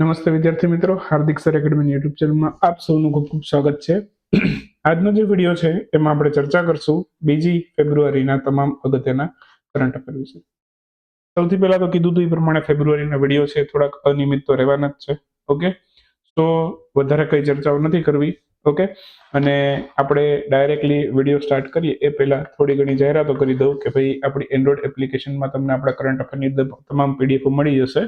નમસ્તે વિદ્યાર્થી મિત્રો, હાર્દિક સર એકેડમી યુટ્યુબ ચેનલમાં આપ સૌનું ખૂબ ખૂબ સ્વાગત છે. આજનો જે વીડિયો છે, એમાં આપણે ચર્ચા કરશું બીજી ફેબ્રુઆરીના તમામ અગત્યના કરંટ અફેર વિશે. સૌથી પહેલા તો કીધું હતું એ પ્રમાણે ફેબ્રુઆરીના વીડિયો છે, થોડાક અનિયમિત તો રહેવાના જ છે ઓકે તો વધારે કઈ ચર્ચાઓ નથી કરવી ઓકે અને આપણે ડાયરેક્ટલી વીડિયો સ્ટાર્ટ કરીએ, એ પહેલા થોડી ઘણી જાહેરાતો કરી દઉં કે ભાઈ આપણી એન્ડ્રોઈડ એપ્લિકેશનમાં તમને આપણા કરંટ અફેરની તમામ પીડીએફ મળી જશે.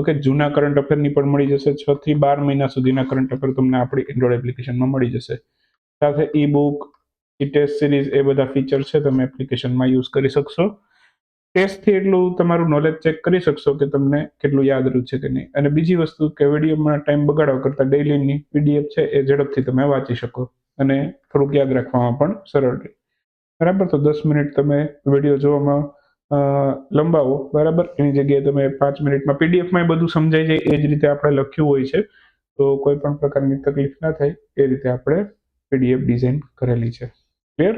ઓકે જૂના કરંટ અફેરની પણ મળી જશે. છ થી બાર મહિના સુધીના કરંટ અફેર તમને આપણી એન્ડ્રોઈડ એપ્લિકેશનમાં મળી જશે. સાથે ઈ બુક ટેસ્ટ સિરીઝ એ બધા ફીચર છે, તમે એપ્લિકેશનમાં યુઝ કરી શકશો. ટેસ્ટથી એટલું તમારું નોલેજ ચેક કરી શકશો કે તમને કેટલું યાદ રહ્યું છે કે નહીં. અને બીજી વસ્તુ કે વિડીયોમાં ટાઈમ બગાડવા કરતાં ડેઇલીની પીડીએફ છે, એ ઝડપથી તમે વાંચી શકો. અને થોડુંક યાદ રાખવામાં પણ સરળ રહે. બરાબર? તો દસ મિનિટ તમે વીડિયો જોવામાં લંબાવો, બરાબર? એની જગ્યાએ તમે પાંચ મિનિટમાં પીડીએફમાં બધું સમજાઈ જાય, એ જ રીતે આપણે લખ્યું હોય છે. તો કોઈ પણ પ્રકારની તકલીફ ના થાય, એ રીતે આપણે પીડીએફ ડિઝાઇન કરેલી છે. ક્લિયર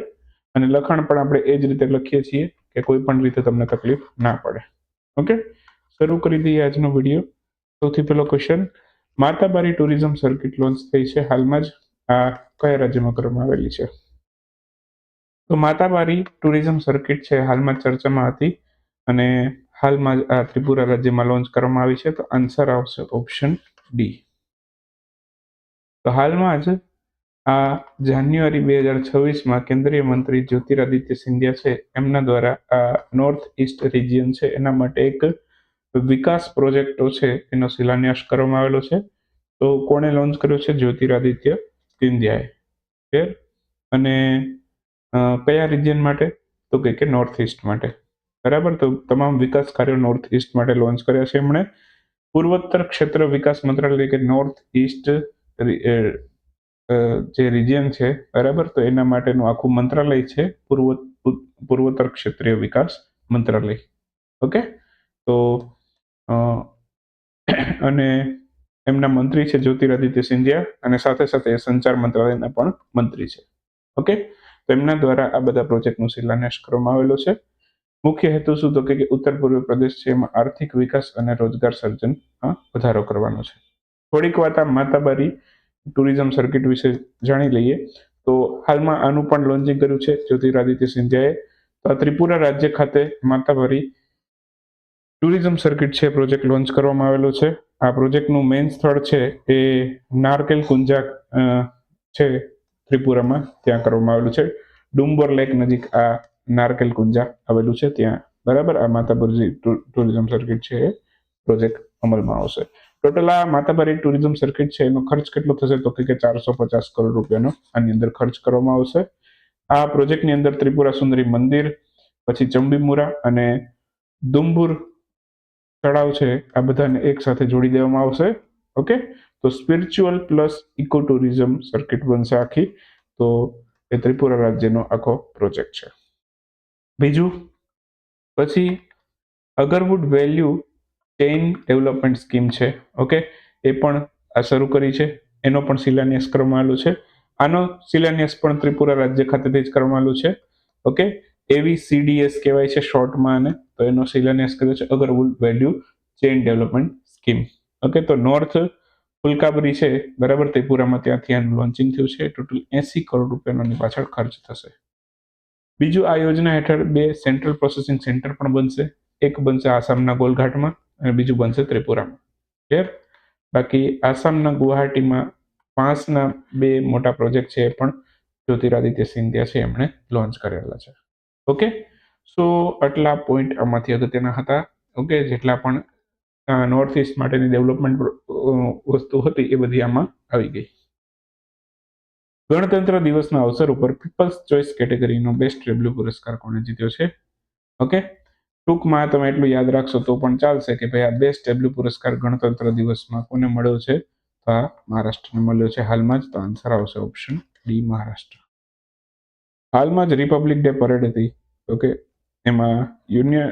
અને લખાણ પણ આપણે એ જ રીતે લખીએ છીએ કે કોઈ પણ રીતે તમને તકલીફ ના પડે. ઓકે શરૂ કરી દઈએ આજનો વીડિયો. સૌથી પહેલો question Matabari tourism circuit launch થઈ છે હાલમાં જ. આ કયા રાજ્યમાં કરવામાં આવેલી છે? તો માતાબારી ટુરિઝમ સર્કિટ છે હાલમાં ચર્ચામાં હતી અને હાલમાં આ ત્રિપુરા રાજ્યમાં લોન્ચ કરવામાં આવી છે. તો આન્સર આવશે ઓપ્શન ડી. તો હાલમાં જ આ જાન્યુઆરી બે હજાર છવ્વીસમાં કેન્દ્રીય મંત્રી જ્યોતિરાદિત્ય સિંધિયા છે. એમના દ્વારા આ નોર્થ ઇસ્ટ રિજિયન છે. એના માટે એક વિકાસ પ્રોજેક્ટો છે. એનો શિલાન્યાસ કરવામાં આવેલો છે. તો કોણે લોન્ચ કર્યો છે? જ્યોતિરાદિત્ય સિંધિયાએ. અને કયા રિજિયન માટે? તો કે કે નોર્થ ઇસ્ટ માટે. બરાબર? તો તમામ વિકાસ કાર્યો નોર્થ ઇસ્ટ માટે લોન્ચ કર્યા છે એમણે. પૂર્વોત્તર ક્ષેત્ર વિકાસ મંત્રાલય કે નોર્થ ઇસ્ટ જે રિજિયન છે, બરાબર? તો એના માટેનું આખું મંત્રાલય છે પૂર્વ પૂર્વોત્તર ક્ષેત્રીય વિકાસ મંત્રાલય. ઓકે? તો અને એમના મંત્રી છે જ્યોતિરાદિત્ય સિંધિયા અને સાથે સાથે સંચાર મંત્રાલયના પણ મંત્રી છે. ઓકે? તો એમના દ્વારા આ બધા પ્રોજેક્ટનું શિલાન્યાસ કરવામાં આવેલો છે. મુખ્ય હેતુ શું તો કે ઉત્તર પૂર્વ પ્રદેશ છે એમાં આર્થિક વિકાસ અને રોજગાર સર્જન વધારો કરવાનો છે. થોડીક વાત આ માતાબારી ટુરિઝમ સર્કિટ વિશે જાણી લઈએ. તો હાલમાં આનું પણ લોન્ચિંગ કર્યું છે જ્યોતિરાદિત્ય સિંધિયાએ. તો આ ત્રિપુરા રાજ્ય ખાતે માતાબારી ટુરિઝમ સર્કિટ છે પ્રોજેક્ટ લોન્ચ કરવામાં આવેલો છે. આ પ્રોજેક્ટનું મેઇન સ્થળ છે એ નારકેલ કુંજા છે ત્રિપુરામાં ત્યાં કરવામાં આવેલું છે. ડુંબર લેક નજીક આ નારકેલ કુંજા આવેલું છે. ત્યાં બરાબર આ માતાબરી ટુરિઝમ સર્કિટ છે એ પ્રોજેક્ટ અમલમાં આવશે. ટોટલ આ માતાબારી ટુરિઝમ સર્કિટ છે એનો ખર્ચ કેટલો થશે તો કે ચારસો પચાસ કરોડ રૂપિયાનો આની અંદર ખર્ચ કરવામાં આવશે. આ પ્રોજેક્ટની અંદર ત્રિપુરા સુંદરી મંદિર, પછી ચંબીમુરા અને દુંબુર તળાવ છે. આ બધાને એક સાથે જોડી દેવામાં આવશે. ઓકે? તો spiritual plus eco tourism circuit બનશે આખી. તો એ ત્રિપુરા રાજ્યનો આખો પ્રોજેક્ટ છે. બીજું, પછી agarwood value chain development scheme છે ઓકે એ પણ આ શરૂ કરી છે. એનો પણ શિલાન્યાસ કરવામાં આવેલો છે. આનો શિલાન્યાસ પણ ત્રિપુરા રાજ્ય ખાતેથી જ કરવામાં આવેલું છે ઓકે એવી સીડીએસ કહેવાય છે શોર્ટમાં આને. તો એનો શિલાન્યાસ કર્યો છે agarwood value chain development scheme okay તો નોર્થ ફુલકાબરી છે, બરાબર? ત્રિપુરામાં ત્યાંથી આનું લોન્ચિંગ થયું છે. ટોટલ એસી કરોડ રૂપિયાનો પાછળ ખર્ચ થશે. બીજું આ યોજના હેઠળ બે સેન્ટ્રલ પ્રોસેસિંગ સેન્ટર પણ બનશે. એક બનશે આસામના ગોલઘાટમાં અને બીજું બનશે ત્રિપુરામાં. ક્લિયર બાકી આસામના ગુવાહાટીમાં પાંચના બે મોટા પ્રોજેક્ટ છે એ પણ જ્યોતિરાદિત્ય સિંધિયા છે એમણે લોન્ચ કરેલા છે. ઓકે સો આટલા પોઈન્ટ આમાંથી અગત્યના હતા. ઓકે જેટલા પણ નોર્થ ઇસ્ટ માટેની ડેવલપમેન્ટ વસ્તુ હતી એ બધી આમાં આવી ગઈ. ગણતંત્ર દિવસના અવસર ઉપર પીપલ્સ ચોઇસ કેટેગરીનો બેસ્ટ ડબલ્યુ પુરસ્કાર કોણે જીત્યો છે? ઓકે ટૂંકમાં તમે એટલું યાદ રાખશો તો પણ ચાલશે કે ભાઈ આ બેસ્ટ ડબલ્યુ પુરસ્કાર ગણતંત્ર દિવસમાં કોને મળ્યો છે? તો આ મહારાષ્ટ્રને મળ્યો છે. હાલમાં જ તો આન્સર આવશે ઓપ્શન ડી મહારાષ્ટ્ર. હાલમાં જ રિપબ્લિક ડે પરેડ હતી. ઓકે એમાં યુનિયન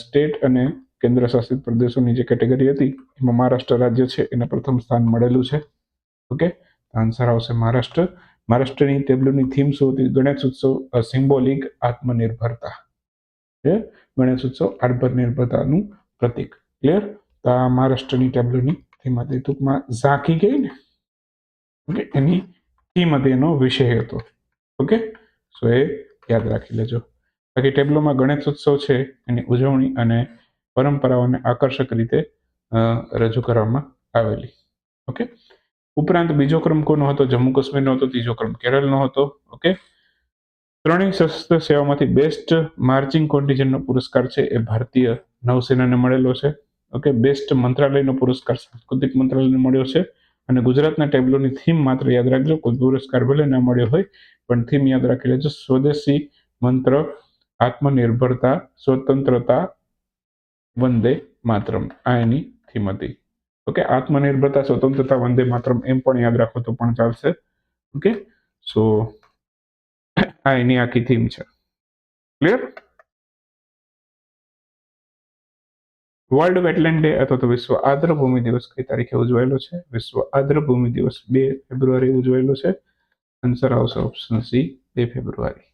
સ્ટેટ અને કેન્દ્ર શાસિત પ્રદેશોની જે કેટેગરી હતી, એમાં મહારાષ્ટ્ર રાજ્ય છે, એને પ્રથમ સ્થાન મળેલું છે. ઓકે? આન્સર આવશે મહારાષ્ટ્ર. મહારાષ્ટ્રની ટેબ્લુની થીમ શું હતી? ગણેશ ઉત્સવ સિમ્બોલિક આત્મનિર્ભરતા. ગણેશ ઉત્સવ, આત્મનિર્ભરતાનું પ્રતીક. ક્લિયર તો આ મહારાષ્ટ્રની ટેબ્લુની થીમ હતી. ટૂંકમાં ઝાંખી ગઈ ને? ઓકે? એની થીમ હતી, એનો વિષય હતો. ઓકે? સો એ યાદ રાખી લેજો. બાકી ટેબ્લોમાં ગણેશ ઉત્સવ છે, એની ઉજવણી અને પરંપરાઓને આકર્ષક રીતે રજૂ કરવામાં આવેલી. ઓકે ઉપરાંત બીજો ક્રમ કોનો હતો? જમ્મુ કાશ્મીરનો હતો, ત્રીજો ક્રમ કેરળનો હતો. ઓકે ત્રણેય સશસ્ત્ર સેવામાંથી બેસ્ટ માર્ચિંગ કોન્ટિજન્ટનો પુરસ્કાર છે એ ભારતીય નૌસેનાને મળેલો છે. ઓકે બેસ્ટ મંત્રાલયનો પુરસ્કાર સાંસ્કૃતિક મંત્રાલયને મળ્યો છે. અને ગુજરાતના ટેબ્લોની થીમ માત્ર યાદ રાખજો, કોઈ પુરસ્કાર ભલે ના મળ્યો હોય, પણ થીમ યાદ રાખી લેજો. સ્વદેશી મંત્ર, આત્મનિર્ભરતા, સ્વતંત્રતા વંદે માતરમ આ એની થીમ હતી ઓકે આત્મનિર્ભરતા, સ્વતંત્રતા વંદે માતરમ એમ પણ યાદ રાખો તો પણ ચાલશે. ઓકે સો આ એની આખી થીમ છે. ક્લિયર વર્લ્ડ વેટલેન્ડ ડે અથવા તો વિશ્વ આદ્રભૂમિ દિવસ કઈ તારીખે ઉજવાયેલો છે? વિશ્વ આદ્રભૂમિ દિવસ બે ફેબ્રુઆરી ઉજવાયેલો છે. આન્સર આવશે ઓપ્શન સી બે ફેબ્રુઆરી.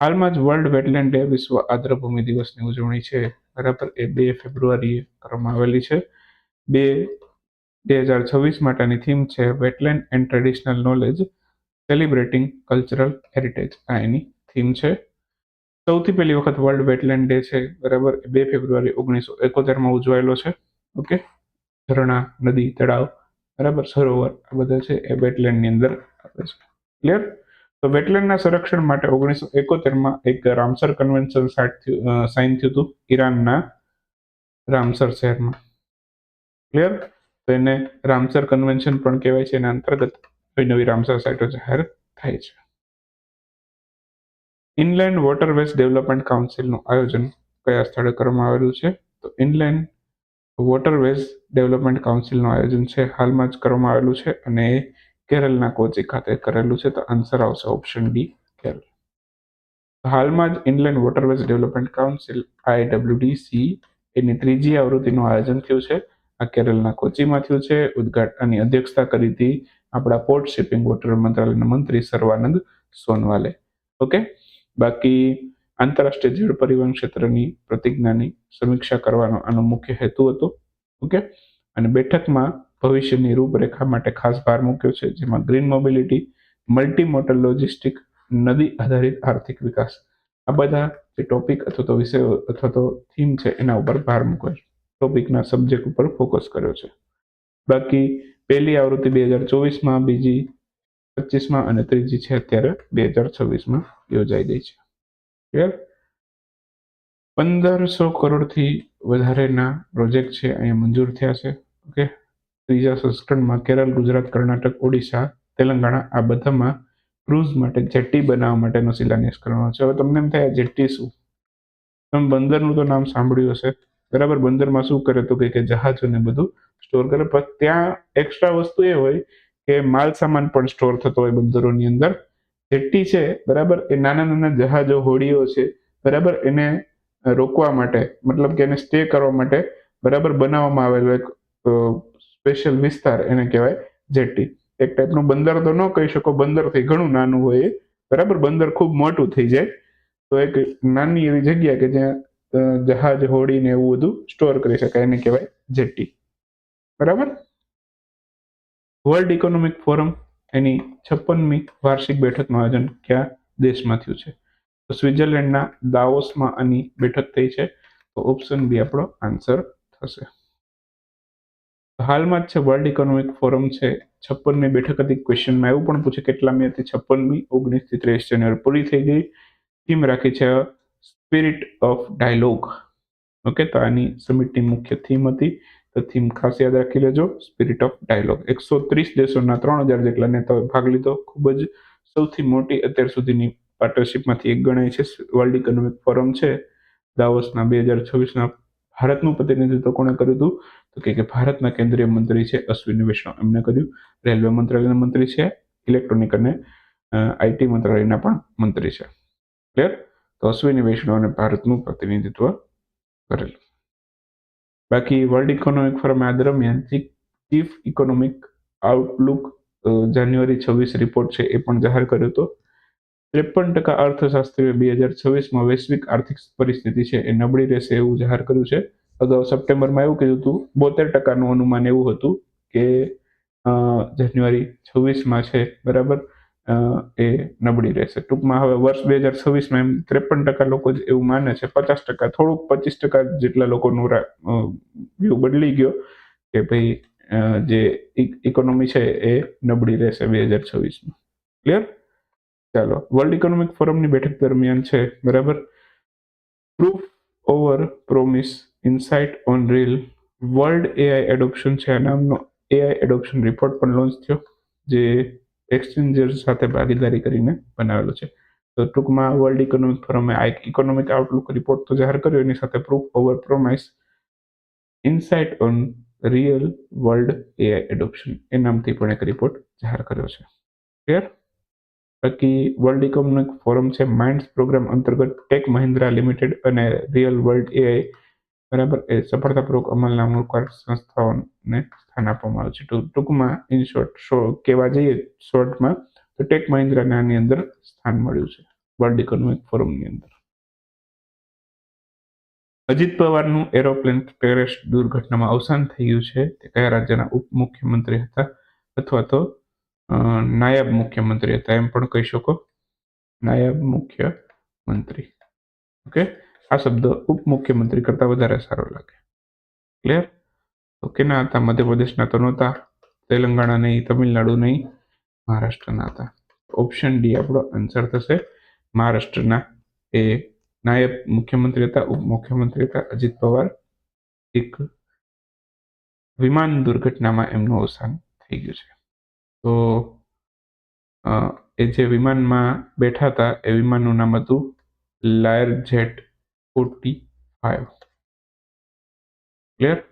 હાલમાં જ વર્લ્ડ વેટલેન્ડ ડે વિશ્વ આદ્રભૂમિ દિવસની ઉજવણી છે. બરાબર, એ બે ફેબ્રુઆરીએ કરવામાં આવેલી છે. બે બે હજાર છવ્વીસ માટેની થીમ છે wetland and traditional knowledge, celebrating cultural heritage. આ એની થીમ છે. સૌથી પહેલી વખત વર્લ્ડ વેટલેન્ડ ડે છે, બરાબર બે ફેબ્રુઆરી ઓગણીસો એકોતેરમાં ઉજવાયેલો છે. ઓકે? ઝરણા, નદી, તળાવ, બરાબર, સરોવર, આ બધા છે એ વેટલેન્ડની અંદર આવે છે. ક્લિયર તો વેટલેન્ડના સંરક્ષણ માટે ઓગણીસો એકોતેરમાં એક રામસર કન્વેન્શન સાઇન થયું હતું ઈરાનના રામસર શહેરમાં. ક્લિયર તો એને રામસર કન્વેન્શન પણ કહેવાય છે, એના અંતર્ગત નવી નવી રામસર સાઇટો જાહેર થાય છે. ઇનલેન્ડ વોટરવેઝ ડેવલપમેન્ટ કાઉન્સિલનું આયોજન કયા સ્થળે કરવામાં આવેલું છે? તો ઇનલેન્ડ વોટરવેઝ ડેવલપમેન્ટ કાઉન્સિલનું આયોજન છે, હાલમાં જ કરવામાં આવેલું છે અને કેરળના કોચી ખાતે કરેલું છે. તો આન્સર આવશે ઓપ્શન ડી કેરળ હાલમાં જ inland waterways development council IWDC એની ત્રીજી આવૃત્તિનું આયોજન થયું છે. આ કેરળના કોચીમાં થયું છે. ઉદઘાટનની અધ્યક્ષતા કરી હતી આપણા પોર્ટ શિપિંગ વોટર મંત્રાલયના મંત્રી સર્વાનંદ સોનવાલે. ઓકે? બાકી આંતરરાષ્ટ્રીય જળ પરિવહન ક્ષેત્રની પ્રતિજ્ઞાની સમીક્ષા કરવાનો આનો મુખ્ય હેતુ હતો. ઓકે? અને બેઠકમાં ભવિષ્યની રૂપરેખા માટે ખાસ ભાર મૂક્યો છે, જેમાં green mobility multi motor logistic, નદી આધારિત આર્થિક વિકાસ. આ બધા જે ટોપિક અથવા તો વિષયો અથવા તો થીમ છે, એના ઉપર ભાર મૂક્યો છે. ટોપિકના સબ્જેક્ટ ઉપર ફોકસ કર્યો છે. બાકી પહેલી આવૃત્તિ બે હજાર ચોવીસમાં, બીજી પચીસમાં અને ત્રીજી છે અત્યારે બે હજાર છવ્વીસમાં યોજાઈ ગઈ છે. ક્લિયર પંદરસો કરોડથી વધારેના પ્રોજેક્ટ છે, અહીંયા મંજૂર થયા છે. ઓકે ત્રીજા સંસ્કરણમાં કેરળ, ગુજરાત, કર્ણાટક, ઓડિશા, તેલંગાણા આ બધામાં ક્રૂઝ માટે જેટ્ટી બનાવવા માટેનો શિલાન્યાસ કરવાનો છે. હવે તમને એમ થાય જેટ્ટી શું? તમે બંદરનું તો નામ સાંભળ્યું હશે. બરાબર, બંદરમાં શું કરે તો કે જહાજો ને બધું સ્ટોર કરે. પણ ત્યાં એક્સ્ટ્રા વસ્તુ એ હોય કે માલ સામાન પણ સ્ટોર થતો હોય બંદરોની અંદર. જેટ્ટી છે, બરાબર, એ નાના નાના જહાજો, હોડીઓ છે, બરાબર, એને રોકવા માટે, મતલબ કે એને સ્ટે કરવા માટે, બરાબર, બનાવવામાં આવેલો એક સ્પેશિયલ વિસ્તાર એને કહેવાય જેટ્ટી એક ટાઈપનું બંદર તો ન કહી શકો, બંદરથી ઘણું નાનું હોય એ. બરાબર? બંદર ખૂબ મોટું થઈ જાય. તો એક નાની એવી જગ્યા કે જ્યાં જહાજ હોડી ને એવું બધું સ્ટોર કરી શકાય એને કહેવાય જેટ્ટી બરાબર? વર્લ્ડ ઇકોનોમિક ફોરમ એની છપ્પનમી વાર્ષિક બેઠકનું આયોજન કયા દેશમાં થયું છે? તો સ્વિટ્ઝરલેન્ડના દાવોસમાં આની બેઠક થઈ છે. તો ઓપ્શન બી આપણો આન્સર થશે. હાલમાં જ છે વર્લ્ડ ઇકોનોમિક ફોરમ છે. છપ્પનમી બેઠક હતી. ક્વેશ્ચનમાં એવું પણ પૂછે કેટલામી હતી? છપ્પનમી, ઓગણીસથી ત્રેવીસ જાન્યુઆરી. પૂરી થઈ ગઈ. થીમ રાખી છે સ્પિરિટ ઓફ ડાયલોગ ઓકે તો આની સમિટની મુખ્ય થીમ હતી. તો થીમ ખાસ યાદ રાખી લેજો. સ્પિરિટ ઓફ ડાયલોગ એકસો ત્રીસ દેશોના ત્રણ હજાર જેટલા નેતાઓએ ભાગ લીધો. ખૂબ જ સૌથી મોટી અત્યાર સુધીની પાર્ટનરશિપમાંથી એક ગણાય છે. વર્લ્ડ ઇકોનોમિક ફોરમ છે. દાવસના બે હજાર છવ્વીસના ભારતનું પ્રતિનિધિત્વ કોણે કર્યું હતું? તો કે ભારતના કેન્દ્રીય મંત્રી છે અશ્વિની વૈષ્ણવ. એમને કર્યું. રેલવે મંત્રાલયના મંત્રી છે. ઇલેક્ટ્રોનિક અને આઈટી મંત્રાલયના પણ મંત્રી છે. ક્લિયર? તો અશ્વિની વૈષ્ણવને ભારતનું પ્રતિનિધિત્વ કરેલું. બાકી વર્લ્ડ ઇકોનોમિક ફોરમ આ દરમિયાન ચીફ ઇકોનોમિક આઉટલુક જાન્યુઆરી છવ્વીસ રિપોર્ટ છે એ પણ જાહેર કર્યો હતો. ત્રેપન ટકા અર્થશાસ્ત્રીઓ બે હજાર છવ્વીસમાં વૈશ્વિક આર્થિક પરિસ્થિતિ છે એ નબળી રહેશે એવું જાહેર કર્યું છે. અગાઉ સપ્ટેમ્બરમાં એવું કીધું હતું, બોતેર ટકાનું અનુમાન એવું હતું કે જાન્યુઆરી છવ્વીસમાં છે, બરાબર? એ નબળી રહેશે. ટૂંકમાં હવે વર્ષ બે હજાર છવ્વીસમાં એમ ત્રેપન ટકા લોકો જ એવું માને છે. પચાસ ટકા, થોડુંક પચીસ ટકા જેટલા લોકોનું વ્યૂ બદલી ગયો કે ભાઈ જે ઇકોનોમી છે એ નબળી રહેશે બે હજાર છવ્વીસમાં. ક્લિયર ચાલો. વર્લ્ડ ઇકોનોમિક ફોરમની બેઠક દરમિયાન છે. બરાબર? Proof over promise insight on real world AI adoption છે. આ નામનો એઆઈ એડોપ્શન રિપોર્ટ પણ લોન્ચ થયો, જે એક્સચેન્જર સાથે ભાગીદારી કરીને બનાવેલો છે. તો ટૂંકમાં વર્લ્ડ ઇકોનોમિક ફોરમે આ ઇકોનોમિક આઉટલુક રિપોર્ટ તો જાહેર કર્યો. એની સાથે proof over promise insight on real world AI adoption એ નામથી પણ એક રિપોર્ટ જાહેર કર્યો છે. ક્લિયર બાકી વર્લ્ડ ઇકોનોમિક ફોરમ છે માઇન્ડ્સ પ્રોગ્રામ અંતર્ગત ટેક મહિન્દ્રા લિમિટેડ અને રિયલ વર્લ્ડ એઆઈ બરાબર? એ સફળતાપૂર્વક અમલના મૂળકાર સંસ્થાઓને સ્થાન આપવામાં આવે છે. ટૂંકમાં ઇન શોર્ટ શો કહેવા જઈએ શોર્ટમાં તો ટેક મહિન્દ્રાને આની અંદર સ્થાન મળ્યું છે વર્લ્ડ ઇકોનોમિક ફોરમની અંદર. અજીત પવારનું એરોપ્લેન ક્રેશ દુર્ઘટનામાં અવસાન થઈ ગયું છે. તે કયા રાજ્યના ઉપમુખ્યમંત્રી હતા? અથવા તો નાયબ મુખ્યમંત્રી હતા, એમ પણ કહી શકો. નાયબ મુખ્યમંત્રી. ઓકે? આ શબ્દ ઉપમુખ્યમંત્રી કરતા વધારે સારો લાગે. ક્લિયર તો કેના હતા, મધ્યપ્રદેશના તો નહોતા. તેલંગાણા નહીં, તમિલનાડુ નહીં, મહારાષ્ટ્રના હતા. ઓપ્શન ડી આપણો આન્સર થશે. મહારાષ્ટ્રના એ નાયબ મુખ્યમંત્રી હતા ઉપમુખ્યમંત્રી હતા, અજીત પવાર. એક વિમાન દુર્ઘટનામાં એમનું અવસાન થઈ ગયું છે. તો એ જે વિમાનમાં બેઠા હતા, એ વિમાનનું નામ હતું liar jet forty five. Clear?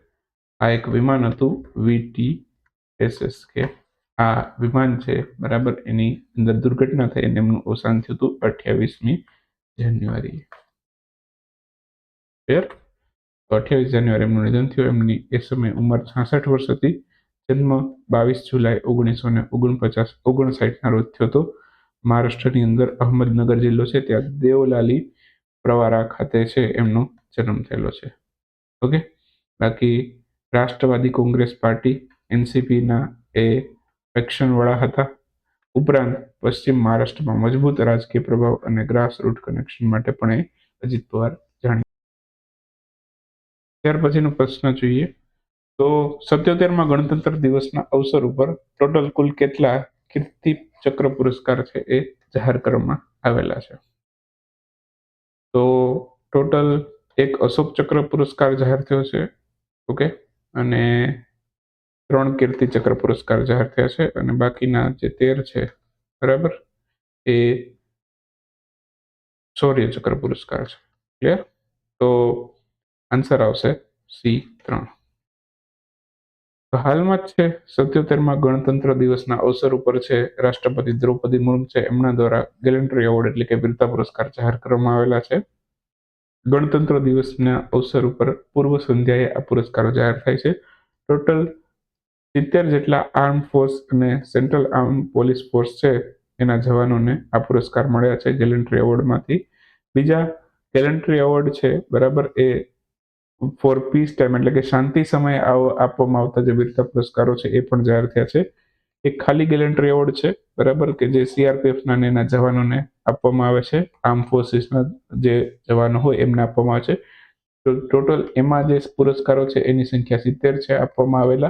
આ એક વિમાન હતું વીટી એસએસ કે. આ વિમાન છે, બરાબર, એની અંદર દુર્ઘટના થઈ અને એમનું અવસાન થયું હતું અઠ્યાવીસમી જાન્યુઆરી. ક્લિયર? તો અઠ્યાવીસ જાન્યુઆરી એમનું નિધન થયું. એમની એ સમયે ઉંમર છાસઠ વર્ષ હતી. જન્મ બાવીસ જુલાઈ ઓગણીસો ને ઓગણપચાસ ઓગણસાઠના રોજ થયો હતો. મહારાષ્ટ્રની અંદર અહમદનગર જિલ્લો છે, ત્યાં દેવલાલી પ્રવારા ખાતે છે એમનો જન્મ થયેલો છે. ઓકે? બાકી રાષ્ટ્રવાદી કોંગ્રેસ પાર્ટી એનસીપીના એ એક્શનવાળા હતા. ઉપરાંત પશ્ચિમ મહારાષ્ટ્રમાં મજબૂત રાજકીય પ્રભાવ અને ગ્રાસ રૂટ કનેક્શન માટે પણ એ અજીત પવાર જાણી ત્યાર પછીનો પ્રશ્ન જોઈએ. તો સત્યોતેરમાં ગણતંત્ર દિવસના અવસર ઉપર ટોટલ કુલ કેટલા કીર્તિ ચક્ર પુરસ્કાર છે એ જાહેર કરવામાં આવેલા છે? તો ટોટલ એક અશોક ચક્ર પુરસ્કાર જાહેર થયો છે, ઓકે? અને ત્રણ કીર્તિ ચક્ર પુરસ્કાર જાહેર થયા છે અને બાકીના જે તેર છે, બરાબર? એ શૌર્ય ચક્ર પુરસ્કાર છે. ક્લિયર? તો આન્સર આવશે સી ત્રણ. હાલમાં જ છે, સત્યોતેરમાં ગણતંત્ર દિવસના અવસર ઉપર છે, રાષ્ટ્રપતિ દ્રૌપદી મુર્મુ છે, એમના દ્વારા ગેલેન્ટ્રી એવોર્ડ એટલે કે વીરતા પુરસ્કાર જાહેર કરવામાં આવેલા છે. ગણતંત્ર દિવસના અવસર ઉપર પૂર્વ સંધ્યાએ આ પુરસ્કારો જાહેર થાય છે. ટોટલ સિત્તેર જેટલા આર્મ ફોર્સ અને સેન્ટ્રલ આર્મ પોલીસ ફોર્સ છે, એના જવાનોને આ પુરસ્કાર મળ્યા છે ગેલેન્ટ્રી એવોર્ડમાંથી. બીજા ગેલેન્ટ્રી એવોર્ડ છે, બરાબર એ ફોર પીસ ટાઈમ એટલે કે શાંતિ સમયે આપવામાં આવતા જે વીરતા પુરસ્કારો છે, એ પણ જાહેર થયા છે. એક ખાલી ગેલેન્ટ્રી એવોર્ડ છે, બરાબર? કે જે સીઆરપીએફના એના જવાનોને આપવામાં આવે છે. આર્મ ફોર્સિસના જે જવાનો હોય, એમને આપવામાં આવે છે. તો ટોટલ એમાં જે પુરસ્કારો છે, એની સંખ્યા સિત્તેર છે, આપવામાં આવેલા.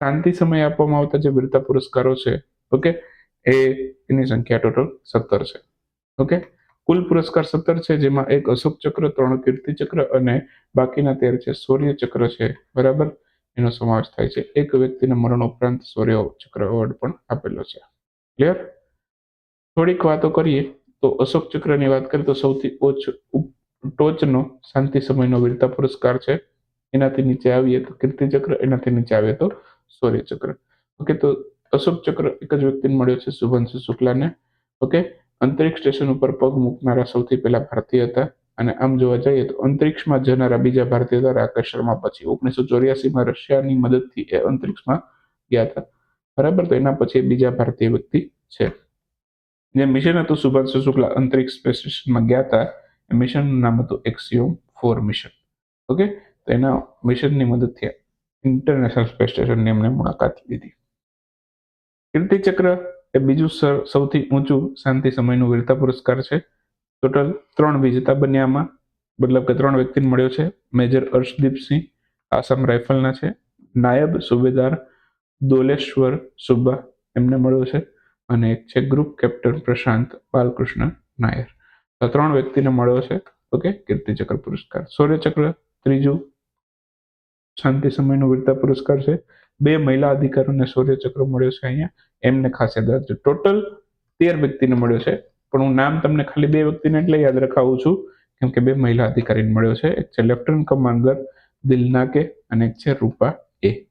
શાંતિ સમયે આપવામાં આવતા જે વીરતા પુરસ્કારો છે, ઓકે? એ, એની સંખ્યા ટોટલ સત્તર છે, ઓકે? કુલ પુરસ્કાર સત્તર છે, જેમાં એક અશોક ચક્ર, ત્રણ કીર્તિ ચક્ર અને બાકીના તેર છે, શૌર્ય ચક્ર છે. બરાબર? એનો સમાવેશ થાય છે. એક વ્યક્તિને મરણ ઉપરાંત શૌર્ય ચક્ર એવોર્ડ પણ આપેલો છે. ક્લિયર થોડીક વાતો કરીએ. તો અશોક ચક્રની વાત કરીએ તો સૌથી ઓછ ટોચનો શાંતિ સમયનો વીરતા પુરસ્કાર છે. એનાથી નીચે આવીએ તો કીર્તિ ચક્ર, એનાથી નીચે આવીએ તો શૌર્ય ચક્ર. ઓકે, તો અશોક ચક્ર એક જ વ્યક્તિને મળ્યો છે, શુભાંશુ શુક્લાને. ઓકે? અંતરિક્ષ સ્ટેશન ઉપર પગ મૂકનારા સૌથી પહેલા ભારતીય હતા અને આમ જોવા જઈએ તો અંતરિક્ષમાં જનારા બીજા ભારતીય હતા રાકેશ શર્મા પછી ઓગણીસો ચોર્યાસીમાં રશિયાની મદદથી એ અંતરિક્ષમાં ગયા હતા. બરાબર તો એના પછી બીજા ભારતીય વ્યક્તિ છે. જે મિશન હતું સુભાષ શુક્લા અંતરિક્ષ સ્પેસ સ્ટેશનમાં ગયા હતા. એ મિશનનું નામ હતું એક્સિયોમ ફોર મિશન. ઓકે? તેના મિશનની મદદથી ઇન્ટરનેશનલ સ્પેસ સ્ટેશનની એમને મુલાકાત લીધી. કીર્તિચક્ર એ બીજું સૌથી ઊંચું શાંતિ સમયનું વીરતા પુરસ્કાર છે. ટોટલ ત્રણ વિજેતા બન્યામાં મતલબ કે ત્રણ વ્યક્તિને મળ્યો છે. મેજર અર્શદીપસિંહ આસામ રાઇફલના છે. નાયબ સુબેદાર દોલેશ્વર સુબ્બા એમને મળ્યો છે. અને એક છે ગ્રુપ કેપ્ટન પ્રશાંત બાલકૃષ્ણ નાયર. તો ત્રણ વ્યક્તિને મળ્યો છે. ઓકે કીર્તિચક્ર પુરસ્કાર. શૌર્યચક્ર ત્રીજું શાંતિ સમયનો વીરતા પુરસ્કાર છે. બે મહિલા અધિકારીઓને શૌર્યચક્ર મળ્યો છે અહીંયા. એમને ખાસ યાદ રાખજો. ટોટલ તેર વ્યક્તિને મળ્યો છે. પણ હું નામ તમને ખાલી બે વ્યક્તિને એટલે યાદ રખાવું છું. કેમ કે બે મહિલા અધિકારીને મળ્યો છે. એક છે લેફ્ટનન્ટ કમાન્ડર દિલનાકે અને એક છે રૂપા એ.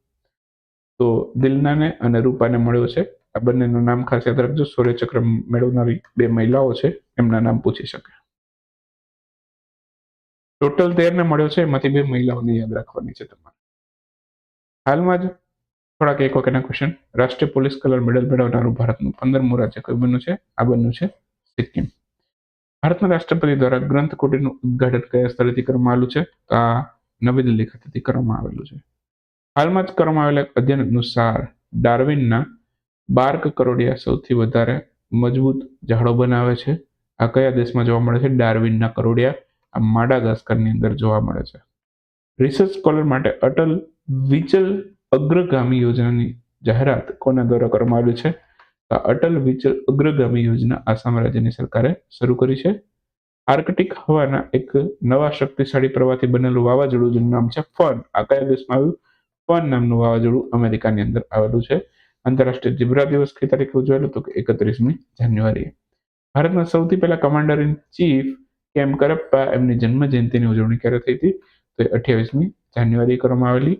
તો દિલનાને અને રૂપાને મળ્યો છે. આ બંનેનું નામ ખાસ યાદ રાખજો સૂર્યચક્ર મેળવનારી બે મહિલાઓ છે. એમના નામ પૂછી શકે. ટોટલ તેરને મળ્યો છે. એમાંથી બે મહિલાઓને યાદ રાખવાની છે તમારે. હાલમાં જ થોડાક એક વખતના ક્વેશ્ચન રાષ્ટ્રીય પોલીસ કલર મેડલ મેળવનારું ભારતનું પંદરમું રાજ્ય કયું બન્યું છે? આ બન્યું છે સિક્કિમ. ભારતના રાષ્ટ્રપતિ દ્વારા ગ્રંથ કુટીરનું ઉદ્ઘાટન કયા સ્થળેથી કરવામાં આવેલું છે? તો આ નવી દિલ્હી ખાતેથી કરવામાં આવેલું છે. હાલમાં જ કરવામાં આવેલા અધ્યયન અનુસાર ડાર્વિનના બાર્ક કરોડિયા સૌથી વધારે મજબૂત ઝાડો બનાવે છે. આ કયા દેશમાં જોવા મળે છે? ડાર્વિનના કરોડિયા. આ માડાગાસ્કરની અંદર જોવા મળે છે. રિસર્ચ સ્કોલર માટે અટલ વિચલ અગ્રગામી યોજનાની જાહેરાત કોના દ્વારા કરવામાં આવી છે? આ અટલ વિચલ અગ્રગામી યોજના આસામ રાજ્યની સરકારે શરૂ કરી છે. આર્કટિક હવાના એક નવા શક્તિશાળી પ્રવાહથી બનેલું વાવાઝોડું જેનું નામ છે ફન. આ કયા દેશમાં આવ્યું? ફન નામનું વાવાઝોડું અમેરિકાની અંદર આવેલું છે. આંતરરાષ્ટ્રીય જીબ્રા દિવસ કઈ તારીખે ઉજવાયેલું તો કે એકત્રીસમી જાન્યુઆરી ભારતના સૌથી પહેલા કમાન્ડર ઇન ચીફ કેમ કરપ્પા એમની જન્મ જયંતિની ઉજવણી ક્યારે થઈ હતી? તો એ અઠ્યાવીસમી જાન્યુઆરી કરવામાં આવેલી.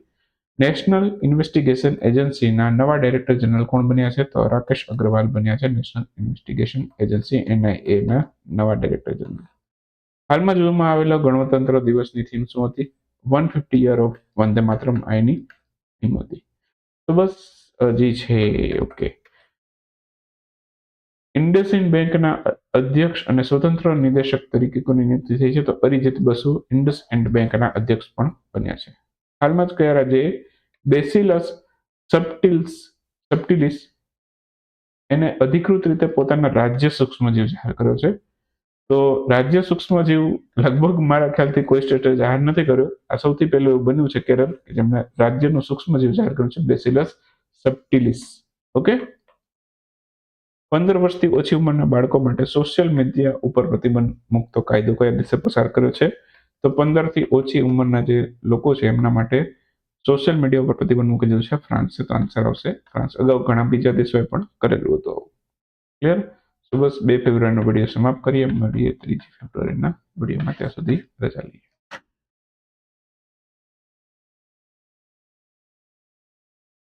નેશનલ ઇન્વેસ્ટિગેશન એજન્સીના નવા ડાયરેક્ટર જનરલ કોણ બન્યા છે? તો રાકેશ અગ્રવાલ બન્યા છે નેશનલ ઇન્વેસ્ટિગેશન એજન્સી, એનઆઈએના નવા ડાયરેક્ટર જનરલ. હાલમાં જોવામાં આવેલો ગણતંત્ર દિવસની થીમ શું હતી? One fifty year of Vande Mataram આઈની theme હતી. તો બસ હજી છે, ઓકે. ઇન્ડસઇન્ડ બેંકના અધ્યક્ષ અને સ્વતંત્ર નિદેશક તરીકે કોની નિયુક્તિ થઈ છે? તો અરિજીત બસુ ઇન્ડસ એન્ડ બેંકના અધ્યક્ષ પણ બન્યા છે. હાલમાં જ કયા રાજ્યએ બેસિલસ સપ્ટિલ્સ સપ્ટિલિસ એને અધિકૃત રીતે પોતાના રાજ્ય સૂક્ષ્મજીવ જાહેર કર્યો છે. તો રાજ્ય સૂક્ષ્મજીવ લગભગ મારા ખ્યાલથી કોઈ સ્ટેટે જાહેર નથી કર્યો. આ સૌથી પહેલું એવું બન્યું છે કેરળ જેમણે રાજ્યનું સૂક્ષ્મજીવ જાહેર કર્યું છે, બેસિલસ સપ્ટિલિસ ઓકે? પંદર વર્ષથી ઓછી ઉંમરના બાળકો માટે સોશિયલ મીડિયા ઉપર પ્રતિબંધ મુક્તો કાયદો કયા દિવસે પસાર કર્યો છે? તો પંદરથી ઓછી ઉંમરના જે લોકો છે, એમના માટે સોશિયલ મીડિયા ઉપર પ્રતિબંધ મૂકી દીધું છે. ફ્રાન્સ તો આન્સર આવશે. ફ્રાન્સ અગાઉ ઘણા બીજા દેશોએ પણ કરેલું હતું ક્લિયર તો બસ બે ફેબ્રુઆરીનો વીડિયો સમાપ્ત કરીએ. મળીએ ત્રીજી ફેબ્રુઆરીના વિડીયોમાં. ત્યાં સુધી રજા લઈએ.